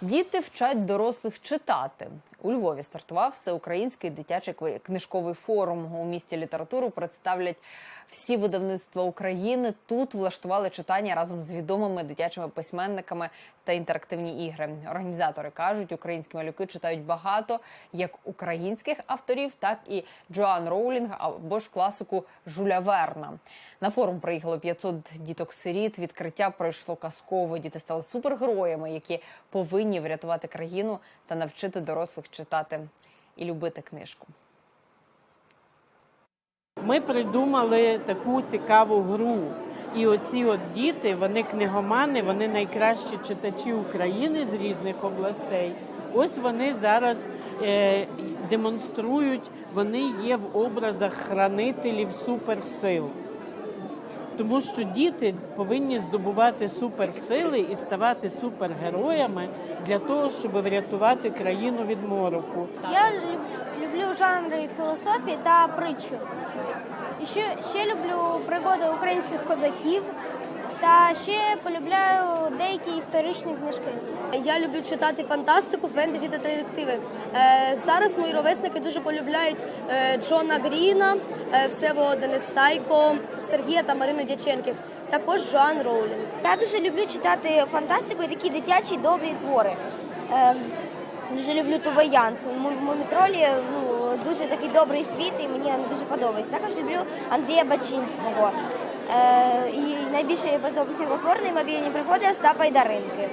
Діти вчать дорослих читати. У Львові стартував всеукраїнський дитячий книжковий форум. У місті літературу представлять всі видавництва України. Тут влаштували читання разом з відомими дитячими письменниками та інтерактивні ігри. Організатори кажуть, українські малюки читають багато як українських авторів, так і Джоан Роулінг або ж класику Жуля Верна. На форум приїхало 500 діток-сиріт. Відкриття пройшло казково. Діти стали супергероями, які повинні врятувати країну та навчити дорослих читати і любити книжку. Ми придумали таку цікаву гру. І оці от діти, вони книгомани, вони найкращі читачі України з різних областей. Ось вони зараз е, демонструють, вони є в образах хранителів суперсил. Тому що діти повинні здобувати суперсили і ставати супергероями для того, щоб врятувати країну від мороку. Я люблю жанри філософії та притчу. Ще, ще люблю пригоди українських козаків та ще полюбляю деякі історичні книжки. Я люблю читати фантастику, фентезі та детективи. Е, зараз мої ровесники дуже полюбляють е, Джона Гріна, е, Всеволода Нестайко, Сергія та Марину Дяченків, також Жоан Роулінг. Я дуже люблю читати фантастику і такі дитячі добрі твори. Дуже люблю Туве Янс. Мумітролі ну, дуже такий добрий світ і мені дуже подобається. Також люблю Андрія Бачинського. Е, і найбільше подобається його твор «Неймовірні пригоди Остапа і Даринки.